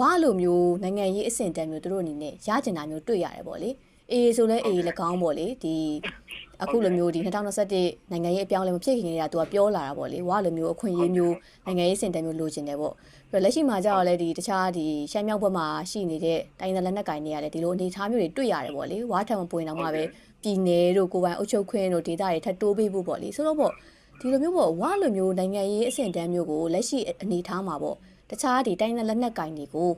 ဝါလိုမျိုးနိုင်ငံရေးအဆင့်တန်းမျိုးသူတို့အနေနဲ့ရကျင်တာမျိုးတွေ့ရတယ်ပေါ့လေအေးဆိုလဲအေးလည်းကောင်းပေါ့လေဒီအခုလိုမျိုးဒီ2021နိုင်ငံရေးအပြောင်းအလဲမဖြစ်ခင်ကတည်းကသူကပြောလာတာပေါ့လေဝါလိုမျိုးအခွင့်အရေးမျိုးနိုင်ငံရေးအဆင့်တန်းမျိုးလိုချင်တယ်ပေါ့ပြီးတော့လက်ရှိမှာကျတော့လေဒီတခြားဒီရှမ်းမြောက်ဘက်မှာရှိနေတဲ့တိုင်းနယ်လက်နက်ကိုင်တွေကလည်းဒီလိုအနေအထားမျိုးတွေတွေ့ရတယ်ပေါ့လေဝါထံမပွင့်တော့မှပဲပြည်နယ်တို့ကိုယ်ပိုင်အုပ်ချုပ်ခွင့်တို့ဒေသတွေထပ်တိုးပေးဖို့ပေါ့လေဆိုတော့ပေါ့ဒီလိုမျိုးပေါ့ဝါလိုမျိုးနိုင်ငံရေးအဆင့်တန်းမျိုးကိုလက်ရှိအနေအထားမှာပေါ့ တခြားဒီတိုင်းနဲ့လက်နက်ကင်တွေကို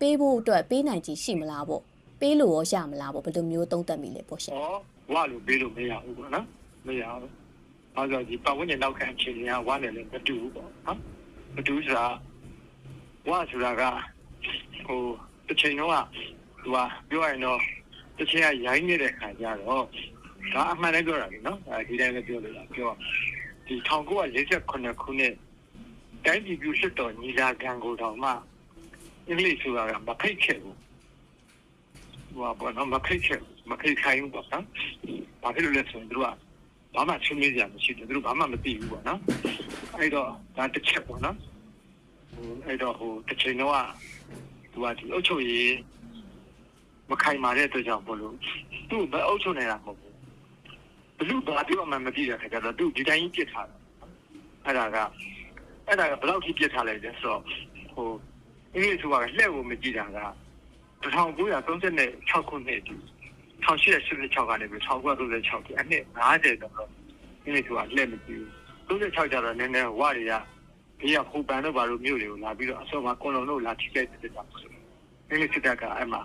ပေးဖို့အတွက်ပေးနိုင်ချီရှိမလားပေါ့ပေးလို့ရောရမလားပေါ့ဘယ်လိုမျိုးသုံးသပ်မိလဲပေါ့ရှင်ဟောဝါလို့ပေးလို့မရဘူးပေါ့နော်မရဘူး။ဘာလို့လဲဒီပတ်ဝန်းကျင်နောက်ခံအခြေအနေကဝါနဲ့လည်းမတူဘူးပေါ့နော်။မတူဆိုတာဝါဆိုတာကဟိုတစ်ချိန်တော့ကသူကပြောရရင်တော့တစ်ချိန်ကရိုင်းနေတဲ့ခါကျတော့ဒါအမှန်လည်းပြောတာလေနော်။အဲဒီတိုင်းလည်းပြောလို့လားပြောဒီ1948ခုနှစ် တိုင်းပြည်ပြုစစ်တော်ညီလာခံကိုတော့မှအင်္ဂလိပ်ဆိုတာကမဖိတ်ခဲ့ဘူးဟိုဘောနော်မဖိတ်ခဲ့မဖိတ်ခိုင်းဘူးပေါ့နော်ဘာဖြစ်လို့လဲဆိုရင်တို့ကဘာမှချင်းမေးကြမရှိဘူးတို့ဘာမှမသိဘူးပေါ့နော်အဲ့တော့ဒါတစ်ချက်ပေါ့နော်ဟိုအဲ့တော့ဟိုတစ်ချိန်တော့ကသူကဒီအုတ်ချုပ်ရေးမခိုင်မာတဲ့အတွက်ကြောင့်ဘလို့သူ့ဘယ်အုတ်ချုပ်နေတာမဟုတ်ဘူးဘလူဘာပြောမှမသိတဲ့ခါကျတော့သူဒီတိုင်းကြီးပြစ်ထားတယ်အဲ့ဒါက အဲ့ဒါကဘယ်လောက်ထိပြစ်ထားလိုက်လဲဆိုတော့ဟိုအင်္ဂလိပ်ဆိုတာကလှည့်ကိုမကြည့်တာက1936ခုနှစ်ဒီ1886ကနေပြီး1936ဒီအနှစ်50တော့အင်္ဂလိပ်ဆိုတာလှည့်မကြည့်ဘူး36ကျတော့နည်းနည်းဝတွေကဒီကဟိုပန်တို့ဘာလို့မြို့တွေကိုလာပြီးတော့အစောမှာကွန်လုံတို့လာထိခိုက်တဲ့တာအင်္ဂလိပ်စစ်တပ်ကအဲ့မှာ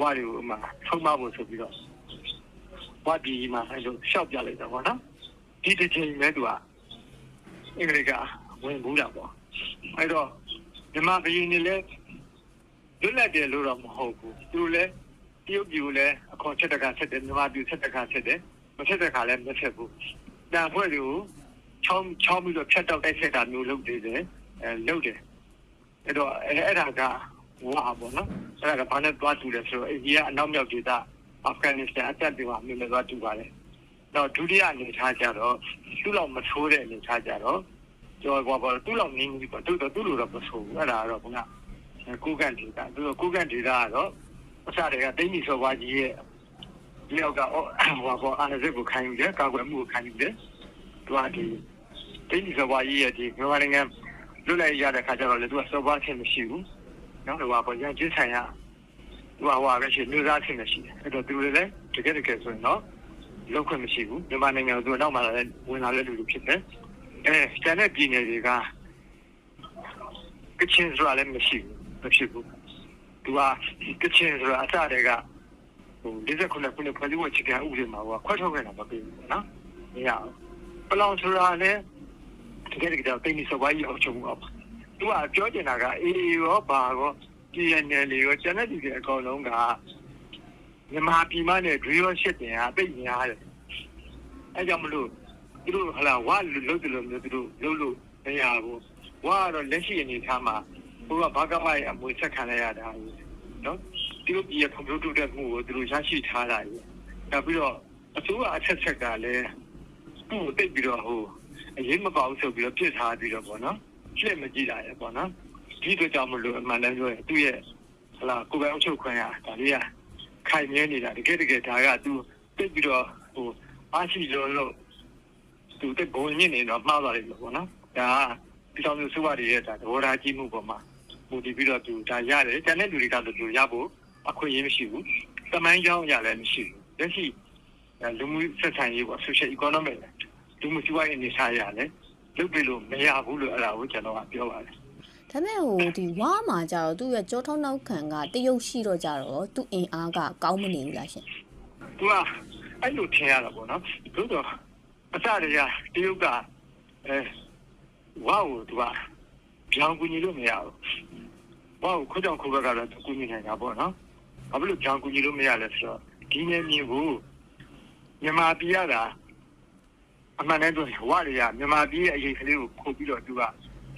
ဝတွေကိုအမှထုံးမဖို့ဆိုပြီးတော့ဝဒီမှာအဲ့လိုရှောက်ပြလိုက်တာပေါ့နော်ဒီတစ်ချိန်မဲ့သူကအင်္ဂလိပ်က ဝင်ဘူးတာပေါ့အဲ့တော့မြန်မာပြည်နေလဲလွတ်လပ်တယ်လို့တော့မဟုတ်ဘူးသူလည်းတရုတ်ပြည်လည်းအခွန်ချက်တကဆက်တယ်မြန်မာပြည်ဆက်တကဆက်တယ်မဆက်တဲ့ခါလည်းမဆက်ဘူးတန်ဖွဲ့တွေကိုချောင်းချောင်းပြီးတော့ဖြတ်တောက်တိုက်ဆက်တာမျိုးလုပ်နေတယ်အဲလုပ်တယ်အဲ့တော့အဲ့ဒါကဝါပေါ့နော်အဲ့ဒါကဘာနဲ့တွားတူလဲဆိုတော့အိန္ဒိယအနောက်မြောက်ဒေသအာဖဂန်နစ္စတန်အတက်တွေမှာမြို့နဲ့တွားတူပါတယ်တော့ဒုတိယအနေထားကြတော့သူ့လောက်မထိုးတဲ့အနေထားကြတော့ ကျော်ကွာပေါ့သူ့လောက်နင်းကြီးပေါ့သူ့တော့သူ့လိုတော့မဆိုးဘူးအဲ့ဒါကတော့ခုနကိုကန်ဒေတာသူတို့ကိုကန်ဒေတာကတော့အစတွေကတိမ့်မီစော်ဘွားကြီးရဲ့ဒီယောက်ကဟိုဘောအာနဇက်ကိုခံယူတယ်ကာကွယ်မှုကိုခံယူတယ်သူကဒီတိမ့်မီစော်ဘွားကြီးရဲ့ဒီမြန်မာနိုင်ငံလွတ်လပ်ရတဲ့ခါကျတော့လေသူကစော်ဘွားချင်းမရှိဘူးနော်ဟိုဘောရန်ချင်းဆိုင်ရသူကဟိုပဲရှိလူသားချင်းမရှိတယ်အဲ့တော့သူတွေလည်းတကယ်တကယ်ဆိုရင်တော့လောက်ခွင့်မရှိဘူးမြန်မာနိုင်ငံကသူနောက်မှလည်းဝင်လာတဲ့လူတွေဖြစ်တယ် အဲကျန်တဲ့ပြည်နယ်တွေကကချင်ဆိုတာလည်းမရှိဘူးမဖြစ်ဘူးသူကကချင်ဆိုတာအစတည်းကဟို49ခုနှစ်ဖွဲ့စည်းပုံအခြေခံဥပဒေမှာကခွဲထုတ်ခဲ့တာမပေးဘူးပေါ့နော်မရဘူးပလောင်ဆိုတာလည်းတကယ်တကယ်တော့တိတ်နေစပွားကြီးအောင်ချုံအောင်သူကပြောချင်တာကအေးရောဘာရောပြည်နယ်လေရောကျန်တဲ့ဒီအကောင်လုံးကမြန်မာပြည်မနဲ့ဒွေရောရှစ်တင်အသိများတယ်အဲကြောင့်မလို့ သူတို့ဟလာဝါလို့လို့လို့သူတို့လို့လို့မရဘူးဝါကတော့လက်ရှိအနေထားမှာဘုရားဘာကမရဲ့အမွေဆက်ခံရတာနော်သူတို့ပြည်ရဲ့ကွန်ပျူတာတက်မှုကိုသူတို့ရရှိထားတာကြီးနောက်ပြီးတော့အစိုးရအချက်ချက်ကလည်းသူ့ကိုတိတ်ပြီးတော့ဟိုအရေးမပါဘူးဆိုပြီးတော့ပြစ်ထားပြီးတော့ပေါ့နော်ရှင်းမကြည့်တာရပေါ့နော်ဒီတို့ကြောင့်မလို့အမှန်တမ်းပြောရင်သူ့ရဲ့ဟလာကိုယ်ပိုင်အချုပ်ခွင့်ရဒါလေးကခိုင်မြဲနေတာတကယ်တကယ်ဒါကသူတိတ်ပြီးတော့ဟိုအားရှိလို့လို့ သူတိတ်ဘုံညစ်နေတော့မှားသွားတယ်လို့ပေါ့နော်ဒါကပြည်တော်စုစုရရဲ့ဒါသဘောထားကြီးမှုပေါ်မှာမူတည်ပြီးတော့သူဒါရတယ်တန်တဲ့လူတွေကတော့သူရဖို့အခွင့်အရေးမရှိဘူးတမိုင်းကြောင်းရလည်းမရှိဘူးလက်ရှိလူမှုဆက်ဆံရေးပေါ့ social economic လူမှုစီးပွားရေးအနေထားရလည်းလုပ်ပြလို့မရဘူးလို့အဲ့ဒါကိုကျွန်တော်ကပြောပါတယ်ဒါပေမဲ့ဟိုဒီဝါမှာကြတော့သူ့ရဲ့ကြောထောင်းနောက်ခံကတရုတ်ရှိတော့ကြတော့သူ့အင်အားကကောင်းမနေဘူးလားရှင်သူကအဲ့လိုထင်ရတာပေါ့နော်သို့တော့ အစတည်းကတရုတ်ကအဲဝါကိုသူကပြောင်းကူညီလို့မရဘူးဝါကိုခွကြောင်ခုဘက်ကတော့ကူညီနေတာပေါ့နော်ဘာဖြစ်လို့ပြောင်းကူညီလို့မရလဲဆိုတော့ဒီနေမြေကိုမြန်မာပြည်ရတာအမှန်တမ်းဆိုဝါတွေကမြန်မာပြည်ရဲ့အရေးကလေးကိုခုတ်ပြီးတော့သူက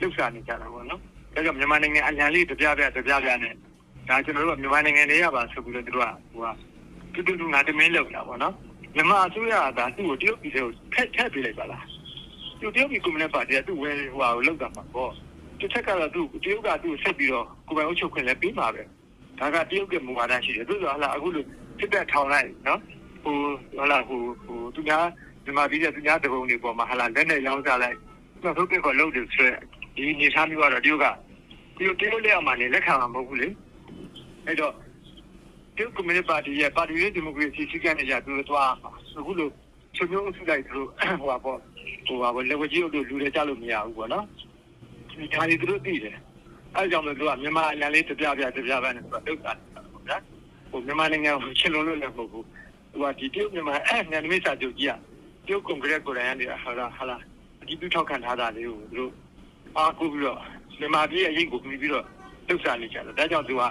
လှုပ်ရှားနေကြတာပေါ့နော်ဒါကြောင့်မြန်မာနိုင်ငံအလံလေးတပြပြတပြပြနဲ့ဒါကျွန်တော်တို့ကမြန်မာနိုင်ငံလေးရပါဆိုပြီးတော့သူတို့ကဟိုကတူတူတူငါတမင်းလောက်တာပေါ့နော် မြန်မာအစိုးရကဒါသူ့ကိုတရုတ်ပြည်ကိုဖက်ထက်ပေးလိုက်ပါလားသူတရုတ်ပြည်ကွန်မြူနတီပါတီကသူ့ဝယ်ဟိုဟာကိုလောက်တာမှာပေါ့တစ်ချက်ကတော့သူတရုတ်ကသူ့ဆက်ပြီးတော့ကိုပိုင်အုပ်ချုပ်ခွင့်လည်းပေးမှာပဲဒါကတရုတ်ကမူဝါဒရှိတယ်သူဆိုဟာလာအခုလိုစစ်တပ်ထောင်လိုက်နော်ဟိုဟာလာဟိုဟိုသူများမြန်မာပြည်ကသူများတကုံတွေပေါ်မှာဟာလာလက်နဲ့လောင်းစားလိုက်သူထုတ်ပြခေါ်လုပ်တယ်ဆိုတော့ဒီနေသားမျိုးကတော့တရုတ်ကတရုတ်တရုတ်လက်အောက်မှာနေလက်ခံမှာမဟုတ်ဘူးလေအဲ့တော့ တရုတ်ကွန်မြူနတီပါတီရဲ့ပါတီရေးဒီမိုကရေစီစည်းကမ်းတွေရသူတို့သွားအခုလိုချုပ်မျိုးစုလိုက်သူတို့ဟိုပါပေါ့ဟိုပါပေါ့လက်ဝကြီးတို့လူတွေကြလို့မရဘူးပေါ့နော်ဒီဓာတ်တွေသူတို့သိတယ်အဲဒါကြောင့်မို့သူကမြန်မာအရန်လေးတပြပြတပြပြနဲ့သူကလောက်တာပေါ့ဗျာဟိုမြန်မာနိုင်ငံကိုချစ်လို့လို့လည်းမဟုတ်ဘူးသူကဒီတရုတ်မြန်မာအဲနယ်နိမိတ်စာချုပ်ကြီးကတရုတ်ကွန်ဂရက်ကိုယ်တိုင်ကနေဟာလာဟာလာအဒီပြုထောက်ခံထားတာလေးကိုသူတို့အားကိုးပြီးတော့မြန်မာပြည်ရဲ့အရေးကိုပြီးပြီးတော့လှုပ်ရှားနေကြတယ်ဒါကြောင့်သူက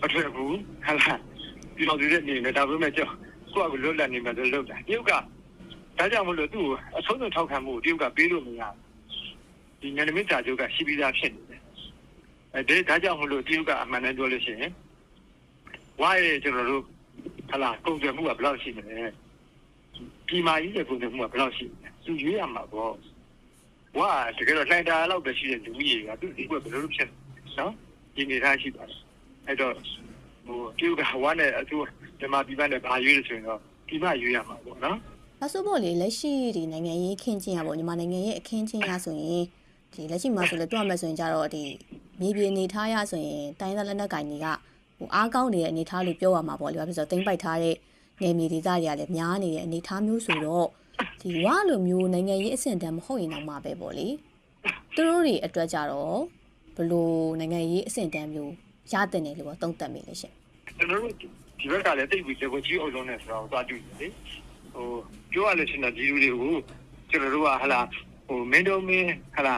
မထွက်ဘူးဟာလာ ပြည်တော်တွေနေနေဒါပေမဲ့ကြောက်ကိုယ့်အကိုလွတ်လပ်နေမှဆိုလုပ်တာတရုတ်ကဒါကြောင့်မလို့သူ့ကိုအဆုံးစုံထောက်ခံမှုတရုတ်ကပေးလို့မရဘူးဒီညနေမင်းစာချုပ်ကရှိပြီးသားဖြစ်နေတယ်အဲဒီဒါကြောင့်မလို့တရုတ်ကအမှန်တမ်းပြောလို့ရှိရင်ဝါရဲ့ကျွန်တော်တို့ဟလာကုန်သွယ်မှုကဘယ်လောက်ရှိမလဲဒီမာကြီးရဲ့ကုန်သွယ်မှုကဘယ်လောက်ရှိမလဲသူရွေးရမှာပေါ့ဝါတကယ်တော့လိုက်တာလောက်ပဲရှိတဲ့လူကြီးတွေကသူဒီကွဘယ်လိုလုပ်ဖြစ်နော်ဒီနေသားရှိပါတယ်အဲ့တော့ ဟိုတရုတ်ကဝါနဲ့အတူဒီမာပြည်ပနဲ့ဘာရွေးလို့ဆိုရင်တော့ဒီမရွေးရမှာပေါ့နော်ဒါဆိုပေါ့လေလက်ရှိဒီနိုင်ငံရေးခင်းချင်းရပေါ့ညီမနိုင်ငံရဲ့အခင်းချင်းရဆိုရင်ဒီလက်ရှိမှာဆိုလဲတွက်မယ်ဆိုရင်ကြတော့ဒီမြေပြင်နေထားရဆိုရင်တိုင်းသားလက်နက်ကင်တွေကဟိုအားကောင်းနေတဲ့အနေထားလို့ပြောရမှာပေါ့လေဘာဖြစ်လို့ဆိုတော့တင်းပိုက်ထားတဲ့နေမြေဒေသတွေကလည်းများနေတဲ့အနေထားမျိုးဆိုတော့ဒီဝါလိုမျိုးနိုင်ငံရေးအဆင့်တန်းမဟုတ်ရင်တော့မှပဲပေါ့လေသူတို့တွေအတွက်ကြတော့ဘလို့နိုင်ငံရေးအဆင့်တန်းမျိုး ရတဲ့နေလို့သုံးသပ်မိလေရှင်ကျွန်တော်တို့ဒီဘက်ကလည်းတိတ်ပြီးလက်ကြီးအုပ်လုံးနဲ့ဆိုတော့သွားကြည့်တယ်လေဟိုပြောရလို့ရှိရင်တော့ဒီလူတွေကိုကျွန်တော်တို့ကဟလာဟိုမင်းတို့မင်းဟလာ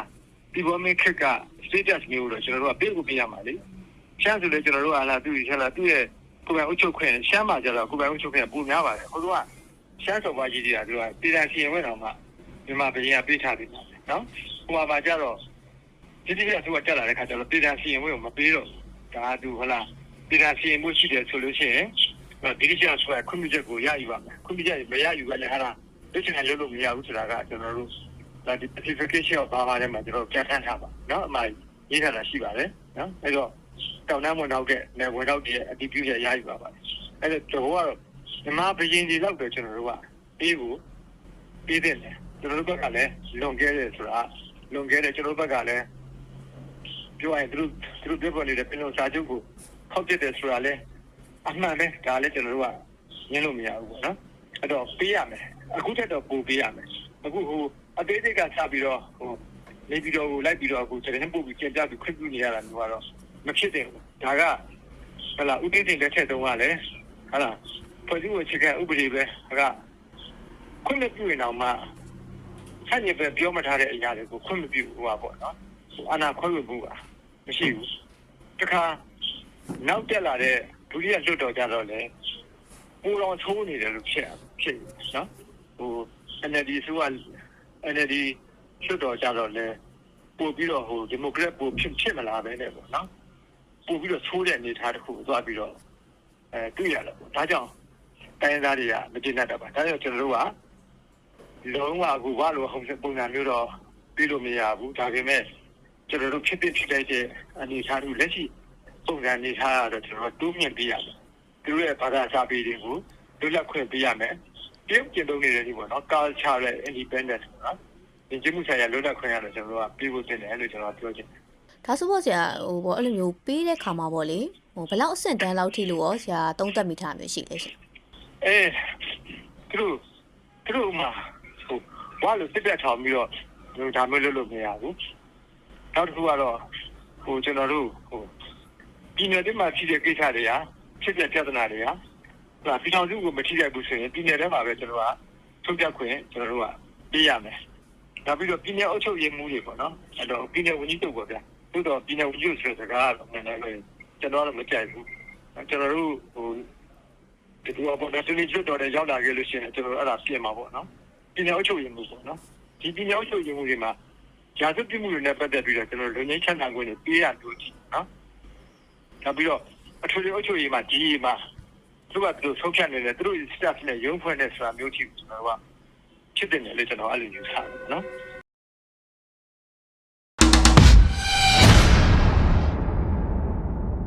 ဒီဘောမင်းခက်က status မျိုးတော့ကျွန်တော်တို့ကပေးကိုပေးရမှာလေရှမ်းဆိုလေကျွန်တော်တို့ကဟလာသူဟလာသူ့ရဲ့ကိုယ်ပိုင်အုပ်ချုပ်ခွင့်ရှမ်းမှာကျတော့ကိုယ်ပိုင်အုပ်ချုပ်ခွင့်ပုံများပါတယ်ဟိုတို့ကရှမ်းစော်ပါကြီးတွေကသူကပြည်ထောင်စီရင်ဝင်တော့မှမြန်မာပြည်ကပေးထားပြီးနော်ဟိုမှာပါကြတော့ဒီဒီကသူကတက်လာတဲ့ခါကျတော့ပြည်ထောင်စီရင်ဝင်ကိုမပေးတော့ ဒါသူဟလာ ပြည်သာစီရင်မှုရှိတယ်ဆိုလို့ရှိရင်ဒီကိစ္စဆိုရခွင့်ပြုချက်ကိုရယူပါမယ်ခွင့်ပြုချက်မရယူဘဲနဲ့ဟာလားသိချင်တယ်လို့လို့မရဘူးဆိုတာကကျွန်တော်တို့ဒါဒီ certification of power ထဲမှာကျွန်တော်ပြန်ထမ်းထားပါเนาะအမှရေးထားတာရှိပါတယ်เนาะအဲ့တော့တောင်းတဝင်တော့တဲ့နယ်ဝင်တော့တဲ့အတည်ပြုချက်ရယူပါပါတယ်အဲ့တော့ကျွန်တော်ကတော့ဓမ္မဘယင်ဒီလောက်တော့ကျွန်တော်တို့ကပေးဖို့ပေးတယ်ကျွန်တော်တို့ဘက်ကလည်းလွန်ခဲ့တယ်ဆိုတာလွန်ခဲ့တယ်ကျွန်တော်တို့ဘက်ကလည်း ပြောရင်သူတို့သူတို့ပြောနေတဲ့ပြည်လုံးစာချုပ်ကိုခောက်ပြတယ်ဆိုတာလဲအမှန်ပဲဒါလည်းကျွန်တော်တို့ကညင်းလို့မရဘူးပေါ့နော်အဲ့တော့ပေးရမယ်အခုတက်တော့ပို့ပေးရမယ်အခုဟိုအသေးစိတ်ကစပြီးတော့ဟိုနေပြီးတော့လိုက်ပြီးတော့အခုကျွန်တော်ပို့ပြီးကြံပြပြီးခွင့်ပြုနေရတာမျိုးကတော့မဖြစ်သင့်ဘူးဒါကဟလာဥပဒေတင်တဲ့ထက်တုန်းကလည်းဟလာဖွဲ့စည်းဝင်ချက်ကဥပဒေပဲကခွင့်မပြုရင်တော့မှဆက်ရပဲပြောမထားတဲ့အရာတွေကိုခွင့်မပြုဘူးပါပေါ့နော် အနာခွင့်ပြုမှုကမရှိဘူးတခါနောက်တက်လာတဲ့ဒုတိယလွတ်တော်ကြတော့လေပူတော်ချိုးနေတယ်လို့ဖြစ်ဖြစ်နော်ဟို NLD ဆိုက NLD လွတ်တော်ကြတော့လေပို့ပြီးတော့ဟိုဒီမိုကရက်ပို့ဖြစ်ဖြစ်မလာပဲနဲ့ပေါ့နော်ပို့ပြီးတော့ချိုးတဲ့အနေထားတစ်ခုသွားပြီးတော့အဲတွေ့ရတော့ဒါကြောင့်တိုင်းသားတွေကမကျေနပ်တော့ပါဒါကြောင့်ကျွန်တော်တို့ကလုံးဝအခုဘာလို့ဟုံပုံစံမျိုးတော့ပြီးလို့မရဘူးဒါပေမဲ့ ကျွန်တော်တို့ဖြစ်ဖြစ်ဖြစ်တဲ့အနေထားတွေလက်ရှိပုံစံနေထားတော့ကျွန်တော်တိုးမြင့်ပေးရမယ်သူတို့ရဲ့ဘာသာစာပေတွေကိုလွတ်လပ်ခွင့်ပေးရမယ်ပြုကျင့်သုံးနေတဲ့ဒီပေါ့နော် culture ရဲ့ independence ပေါ့နော်ဒီကျမှုဆိုင်ရာလွတ်လပ်ခွင့်ရတော့ကျွန်တော်တို့ကပေးဖို့တင်တယ်လို့ကျွန်တော်ပြောချင်တယ်ဒါဆိုပေါ့ဆရာဟိုပေါ့အဲ့လိုမျိုးပေးတဲ့ခါမှာပေါ့လေဟိုဘယ်လောက်အဆင့်တန်းလောက်ထိလို့ရောဆရာသုံးသပ်မိထားမျိုးရှိလဲရှင်အဲသူတို့သူတို့မှာဟိုဘာလို့စစ်ပြထောင်ပြီးတော့ဒါမျိုးလုပ်လို့မရဘူး နောက်တစ်ခုကတော့ဟိုကျွန်တော်တို့ဟိုပြည်နယ်တွေမှာဖြစ်တဲ့ကိစ္စတွေကဖြစ်တဲ့ပြဿနာတွေကဟာပြည်ထောင်စုကိုမထိခိုက်ဘူးဆိုရင်ပြည်နယ်ထဲမှာပဲကျွန်တော်ကထုတ်ပြခွင့်ကျွန်တော်တို့ကပေးရမယ်။နောက်ပြီးတော့ပြည်နယ်အုပ်ချုပ်ရေးမှုတွေပေါ့နော်။အဲ့တော့ပြည်နယ်ဝန်ကြီးချုပ်ပေါ့ဗျာ။သို့တော့ပြည်နယ်ဝန်ကြီးချုပ်ဆိုတဲ့စကားကတော့နည်းနည်းလေးကျွန်တော်တော့မကြိုက်ဘူး။ကျွန်တော်တို့ဟိုဒီတော့ပေါ်တဲ့နေ့ကျွတ်တော်တဲ့ရောက်လာခဲ့လို့ရှိရင်ကျွန်တော်အဲ့ဒါပြင်မှာပေါ့နော်။ပြည်နယ်အုပ်ချုပ်ရေးမှုပေါ့နော်။ဒီပြည်နယ်အုပ်ချုပ်ရေးမှုတွေမှာ ရာဇဝတ်ပြမှုတွေနဲ့ပတ်သက်ပြီးတော့ကျွန်တော်လူငင်းချမ်းသာခွင့်တွေပေးရလို့ကြည့်နော်။နောက်ပြီးတော့အထွေထွေအုပ်ချုပ်ရေးမှာဒီမှာသူကသူဆုံးဖြတ်နေတယ်သူတို့ staff နဲ့ရုံးဖွဲ့နေဆိုတာမျိုးကြည့်ကျွန်တော်ကဖြစ်တယ်လေကျွန်တော်အဲ့လိုယူဆတယ်နော်